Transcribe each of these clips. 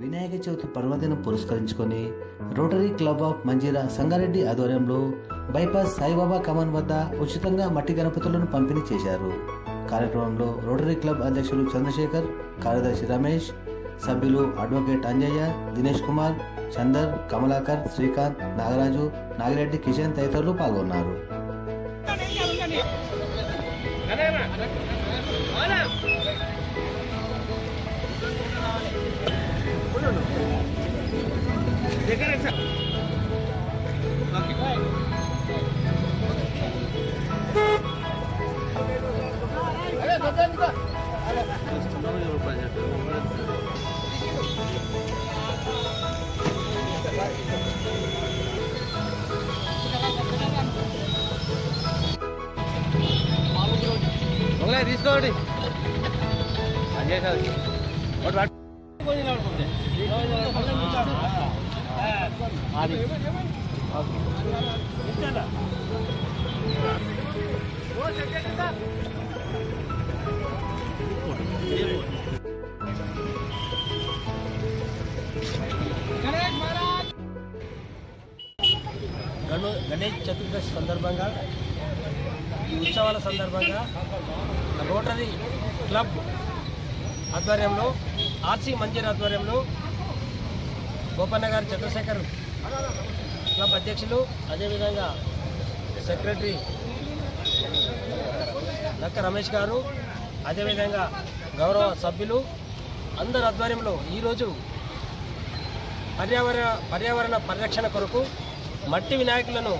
వినాయక చవితి పర్వదినం పురస్కరించుకొని rotary club of Manjeera Sangareddy ఆధ్వర్యంలో బైపాస్ సాయిబాబా కమాన్ వద్ద ఉచితంగా మట్టి గణపతులను పంపిణీ చేశారు. కార్యక్రమంలో రోటరీ క్లబ్ అధ్యక్షులు చంద్రశేఖర్ కార్యదర్శి రమేష్ సభ్యులు అడ్వకేట్ అంజయ్య దినేష్ కుమార్ చందర్ కమలాకర్ శ్రీకాంత్ నాగరాజు నాగిరెడ్డి కిషన్ తదితరులు పాల్గొన్నారు. తీసుకోండి అది చేసేది ఒకటి పట్టు. అది. గణు గణేష్ చతుర్దశి సందర్భంగా ఈ ఉత్సవాల సందర్భంగా రోటరీ క్లబ్ ఆధ్వర్యంలో ఆర్సీ మంజీర్ ఆధ్వర్యంలో గోపన్న గారు చంద్రశేఖర్ క్లబ్ అధ్యక్షులు అదేవిధంగా సెక్రటరీ నక్క రమేష్ గారు అదేవిధంగా గౌరవ సభ్యులు అందరి ఆధ్వర్యంలో ఈరోజు పర్యావరణ పర్యావరణ పరిరక్షణ కొరకు మట్టి వినాయకులను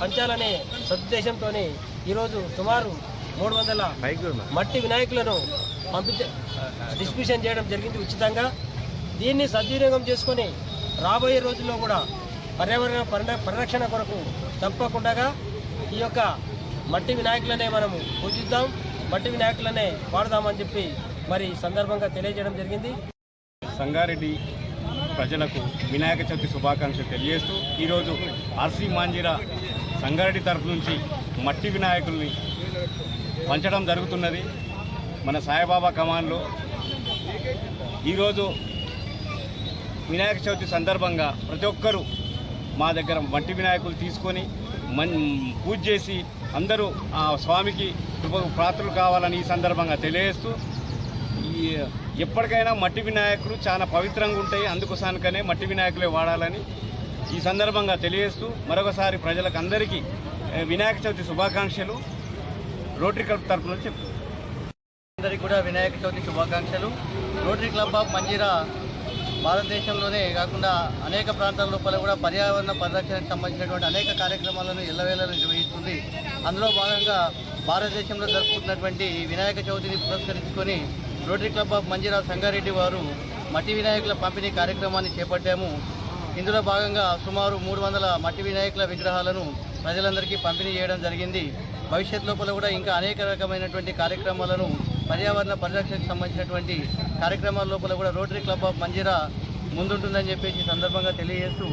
పంచాలనే సదుద్దేశంతో ఈరోజు సుమారు మూడు వందల మట్టి వినాయకులను పంపించ డిస్ట్రిబ్యూషన్ చేయడం జరిగింది ఉచితంగా. దీన్ని సద్వినియోగం చేసుకొని రాబోయే రోజుల్లో కూడా పర్యావరణ పరిణ- పరిరక్షణ కొరకు తప్పకుండా ఈ యొక్క మట్టి వినాయకులనే మనము పూజిద్దాం. మట్టి వినాయకులనే వాడదామని చెప్పి మరి సందర్భంగా తెలియజేయడం జరిగింది. సంగారెడ్డి ప్రజలకు వినాయక చవితి శుభాకాంక్షలు తెలియజేస్తూ ఈరోజు ఆర్సీ మాంజీరా సంగారెడ్డి తరఫు నుంచి మట్టి వినాయకుల్ని పంచడం జరుగుతున్నది. మన సాయిబాబా కమాన్లో ఈరోజు వినాయక చవితి సందర్భంగా ప్రతి ఒక్కరూ మా దగ్గర మట్టి వినాయకులు తీసుకొని మన్ పూజ చేసి అందరూ ఆ స్వామికి కృప కావాలని ఈ సందర్భంగా తెలియజేస్తూ ఈ ఎప్పటికైనా మట్టి వినాయకులు చాలా పవిత్రంగా ఉంటాయి. అందుకోసానికనే మట్టి వినాయకులే వాడాలని ఈ సందర్భంగా తెలియజేస్తూ మరొకసారి ప్రజలకు అందరికీ వినాయక చవితి శుభాకాంక్షలు. రోటరీ క్లబ్ తరఫున చెప్తున్నాను అందరికీ కూడా వినాయక చవితి శుభాకాంక్షలు. రోటరీ క్లబ్ ఆఫ్ మంజీరా భారతదేశంలోనే కాకుండా అనేక ప్రాంతాల లోపల కూడా పర్యావరణ పరిరక్షణకు సంబంధించినటువంటి అనేక కార్యక్రమాలను ఎల్లవేళ నిర్వహిస్తుంది. అందులో భాగంగా భారతదేశంలో జరుపుకుంటున్నటువంటి వినాయక చవితిని పురస్కరించుకొని rotary club of Manjeera Sangareddy వారు మట్టి వినాయకుల పంపిణీ కార్యక్రమాన్ని చేపట్టాము. ఇందులో భాగంగా సుమారు మూడు వందల మట్టి వినాయకుల విగ్రహాలను ప్రజలందరికీ పంపిణీ చేయడం జరిగింది. భవిష్యత్ లోపల కూడా ఇంకా అనేక రకమైనటువంటి కార్యక్రమాలను పర్యావరణ పరిరక్షణకు సంబంధించినటువంటి కార్యక్రమాల లోపల కూడా రోటరీ క్లబ్ ఆఫ్ మంజీరా ముందుంటుందని చెప్పేసి సందర్భంగా తెలియజేస్తూ